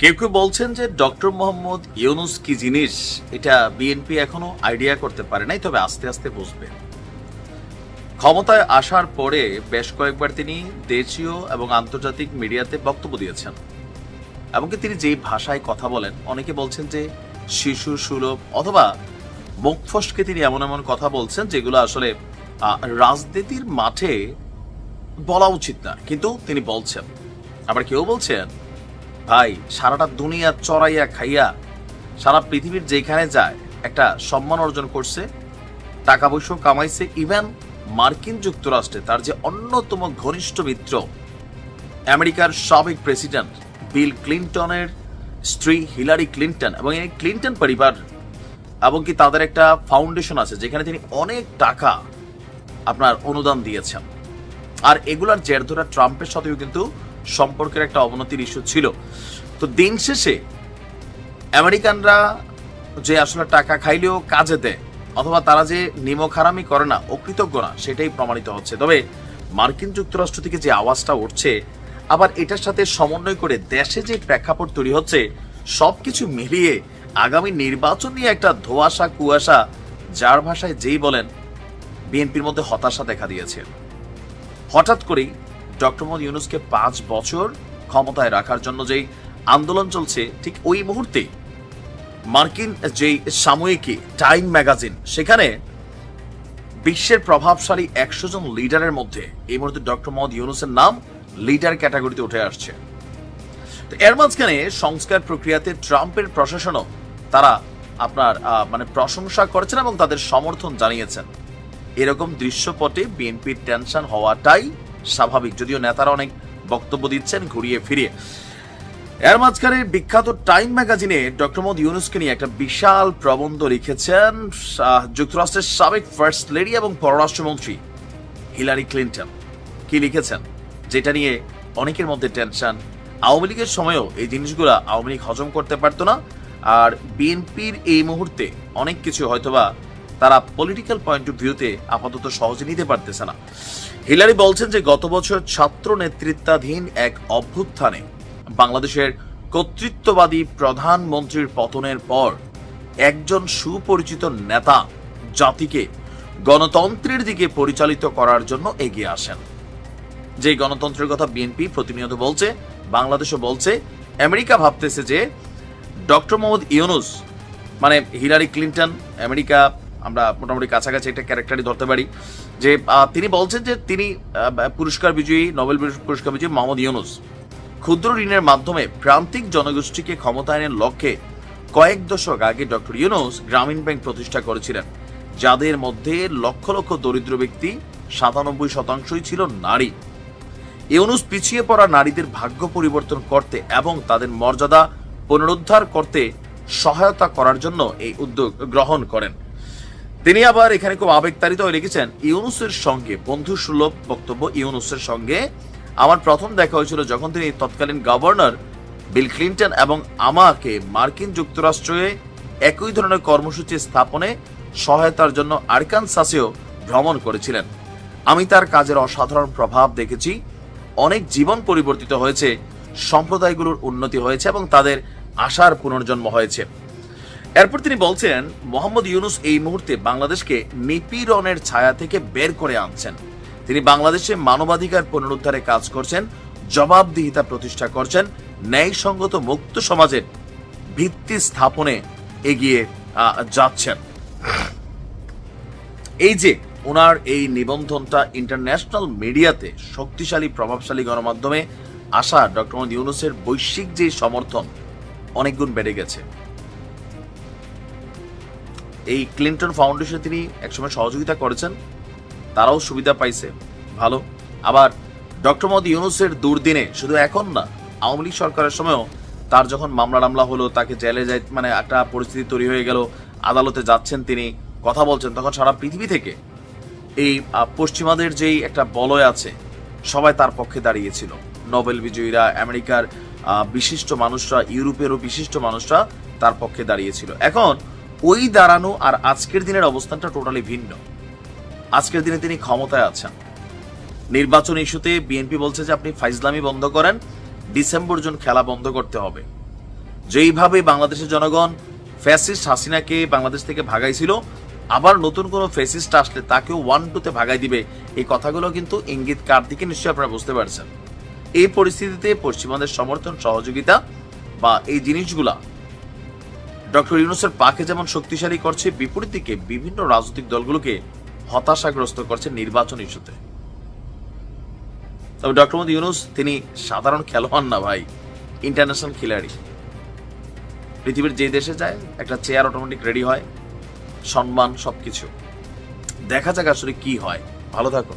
কেউ কেউ বলছেন যে ডক্টর মোহাম্মদ ইউনুস কি জিনিস? এটা বিএনপি এখনও আইডিয়া করতে পারে নাই, তবে আস্তে আস্তে বুঝবে ক্ষমতায় আসার পরে বেশ কয়েকবার তিনি দেশীয় এবং আন্তর্জাতিক মিডিয়াতে বক্তব্য দিয়েছেন। এমনকি তিনি যে ভাষায় কথা বলেন, অনেকে বলছেন যে শিশু সুলভ অথবা মুখ ফসকে তিনি এমন এমন কথা বলছেন যেগুলো আসলে রাজনীতির মাঠে বলা উচিত না। কিন্তু তিনি বলছেন। আবার কেউ বলছেন ভাই, সারাটা দুনিয়া চড়াইয়া খাইয়া সারা পৃথিবীর যেখানে যায় একটা সম্মান অর্জন করছে, টাকা পয়সা কামাইছে ইভেন মার্কিন যুক্তরাষ্ট্রে তার যে অন্যতম ঘনিষ্ঠ মিত্র, আমেরিকার সাবেক প্রেসিডেন্ট বিল ক্লিন্টনের স্ত্রী হিলারি ক্লিন্টন এবং এই ক্লিন্টন পরিবার এবং কি তাদের একটা ফাউন্ডেশন আছে যেখানে তিনি অনেক টাকা আপনার অনুদান দিয়েছেন। আর এগুলার জের ধরা ট্রাম্পের সাথেও কিন্তু সম্পর্কের একটা অবনতির ইস্যু ছিল। তো দিন শেষে আমেরিকানরা যে আসলে টাকা খাইলেও কাজে দেয়, অথবা তারা যে নিমক হারামি করে না, অকৃতজ্ঞ না, সেটাই প্রমাণিত হচ্ছে। তবে মার্কিন যুক্তরাষ্ট্র থেকে যে আওয়াজটা উঠছে, আবার এটার সাথে সমন্বয় করে দেশে যে প্রেক্ষাপট তৈরি হচ্ছে, সবকিছু মিলিয়ে আগামী নির্বাচন নিয়ে একটা ধোয়াশা কুয়াশা, যার ভাষায় যেই বলেন, বিএনপির মধ্যে হতাশা দেখা দিয়েছে। হঠাৎ করেই ডক্টর মোহাম্মদ ইউনুসকে পাঁচ বছর ক্ষমতায় রাখার জন্য যেই আন্দোলন চলছে, ঠিক ওই মুহূর্তেই মার্কিন যেই সাময়িকী টাইম ম্যাগাজিন, সেখানে বিশ্বের প্রভাবশালী একশো জন লিডারের মধ্যে এই মুহূর্তে ডক্টর মোহাম্মদ ইউনুসের নাম লিডার ক্যাটাগরিতে উঠে আসছে। এর মাঝখানে সংস্কার প্রক্রিয়াতে ট্রাম্পের প্রশাসনও তারা আপনার মানে প্রশংসা করেছেন এবং তাদের সমর্থন জানিয়েছেন। এরকম দৃশ্যপটে বিএনপির টেনশন হওয়াটাই স্বাভাবিক। যদিও নেতারা অনেক বক্তব্য দিচ্ছেন ঘুরিয়ে ফিরিয়ে। এর মাঝখানে বিখ্যাত টাইম ম্যাগাজিনে ডক্টর মোহাম্মদ ইউনুসকে নিয়ে একটা বিশাল প্রবন্ধ লিখেছেন যুক্তরাষ্ট্রের সাবেক ফার্স্ট লেডি এবং পররাষ্ট্রমন্ত্রী হিলারি ক্লিন্টন। কি লিখেছেন? যেটা নিয়ে অনেকের মধ্যে টেনশন। আওয়ামী লীগের সময়ও এই জিনিসগুলো আওয়ামী লীগ হজম করতে পারতো না, আর বিএনপির এই মুহূর্তে অনেক কিছু হয়তোবা তারা পলিটিক্যাল পয়েন্ট অফ ভিউতে আপাতত সহজে নিতে পারতেছে না। হিলারি বলছেন যে, গত বছর ছাত্র নেতৃত্বাধীন এক অভ্যুত্থানে বাংলাদেশের কর্তৃত্ববাদী প্রধানমন্ত্রীর পতনের পর একজন সুপরিচিত নেতা জাতিকে গণতন্ত্রের দিকে পরিচালিত করার জন্য এগিয়ে আসেন। যে গণতন্ত্রের কথা বিএনপি প্রতিনিয়ত বলছে, বাংলাদেশও বলছে, আমেরিকা ভাবতেছে যে, ডক্টর মোহাম্মদ ইউনুস মানে হিলারি ক্লিন্টন, আমেরিকা আমরা মোটামুটি কাছাকাছি একটা ক্যারেক্টারই ধরতে পারি, যে তিনি বলছেন যে তিনি পুরস্কার বিজয়ী, নোবেল পুরস্কার বিজয়ী মোহাম্মদ ইউনুস। ক্ষুদ্র ঋণের মাধ্যমে প্রান্তিক জনগোষ্ঠীকে ক্ষমতায়নের লক্ষ্যে কয়েক দশক আগে ডক্টর ইউনুস গ্রামীণ ব্যাংক প্রতিষ্ঠা করেছিলেন, যাদের মধ্যে লক্ষ লক্ষ দরিদ্র ব্যক্তি সাতানব্বই শতাংশই ছিল নারী। ইউনুস পিছিয়ে পড়া নারীদের ভাগ্য পরিবর্তন করতে এবং তাদের মর্যাদা পুনরুদ্ধার করতে সহায়তা করার জন্য এই উদ্যোগ গ্রহণ করেন। তিনি আবার এখানে খুব আবেগতাড়িত হয়ে লিখেছেন, ইউনুসের সঙ্গে বন্ধু সুলভ বক্তব্য ইউনুসের সঙ্গে। আমার প্রথম দেখা হয়েছিল যখন তিনি তৎকালীন গভর্নর বিল ক্লিন্টন এবং আমাকে মার্কিন যুক্তরাষ্ট্রে একই ধরনের কর্মসূচি স্থাপনে সহায়তার জন্য আরকানসাসেও ভ্রমণ করেছিলেন। আমি তার কাজের অসাধারণ প্রভাব দেখেছি। অনেক জীবন পরিবর্তিত হয়েছে, সম্প্রদায়গুলোর উন্নতি হয়েছে এবং তাদের আশার পুনর্জন্ম হয়েছে। এরপর তিনি বলছেন, মোহাম্মদ ইউনুস এই মুহূর্তে বাংলাদেশকে নিপীড়নের ছায়া থেকে বের করে আনছেন। তিনি বাংলাদেশে মানবাধিকার পুনরুদ্ধারে কাজ করছেন, জবাবদিহিতা প্রতিষ্ঠা করছেন, ন্যায়সঙ্গত মুক্ত সমাজের ভিত্তি স্থাপনে এগিয়ে যাচ্ছেন। এই যে ওনার এই নিবন্ধনটা ইন্টারন্যাশনাল মিডিয়াতে শক্তিশালী, প্রভাবশালী গণমাধ্যমে আসা ডক্টর ইউনুসের বৈশ্বিক যে সমর্থন, অনেক গুণ বেড়ে গেছে। এই ক্লিন্টন ফাউন্ডেশন তিনি একসময় সহযোগিতা করেছেন। তারাও সুবিধা পাইছে। ভালো। আবার ডক্টর মোহাম্মদ ইউনুসের দুর্দিনে শুধু এখন না, আওয়ামী লীগ সরকারের সময়ও তার যখন মামলা টামলা হলো, তাকে জেলে যাই মানে একটা পরিস্থিতি তৈরি হয়ে গেল, আদালতে যাচ্ছেন তিনি, কথা বলছেন, তখন সারা পৃথিবী থেকে এই পশ্চিমাদের যেই একটা বলয় আছে, সবাই তার পক্ষে দাঁড়িয়েছিল। নোবেল বিজয়ীরা, আমেরিকার বিশিষ্ট মানুষরা, ইউরোপেরও বিশিষ্ট মানুষরা তার পক্ষে দাঁড়িয়েছিল। এখন ওই দাঁড়ানো আর আজকের দিনের অবস্থানটা টোটালি ভিন্ন। আজকের দিনে তিনি ক্ষমতায় আছেন। নির্বাচন ইস্যুতে বিএনপি বলছে যে আপনি ফাইজলামি বন্ধ করেন, ডিসেম্বর, জুন খেলা বন্ধ করতে হবে। যেইভাবে বাংলাদেশের জনগণ ফ্যাসিস্ট হাসিনাকে বাংলাদেশ থেকে ভাগাইছিল, আবার নতুন কোনো ফ্যাসিস্ট আসলে তাকেও ওয়ান টুতে ভাগাই দিবে, এই কথাগুলো কিন্তু ইঙ্গিত কার দিকে নিশ্চয়ই আপনারা বুঝতে পারছেন। এই পরিস্থিতিতে পশ্চিমবঙ্গের সমর্থন, সহযোগিতা বা এই জিনিসগুলা ডক্টর ইউনুসের পাকে যেমন শক্তিশালী করছে, বিপরীত দিকে বিভিন্ন রাজনৈতিক দলগুলোকে হতাশাগ্রস্ত করছে নির্বাচন ইস্যুতে। তবে ডক্টর মোদী ইউনুস, তিনি সাধারণ খেলোয়াড় না ভাই ইন্টারন্যাশনাল খিলাড়ি। পৃথিবীর যে দেশে যায়, একটা চেয়ার অটোমেটিক রেডি হয়, সম্মান সবকিছু। দেখা যাক আসলে কি হয়। ভালো থাকুন।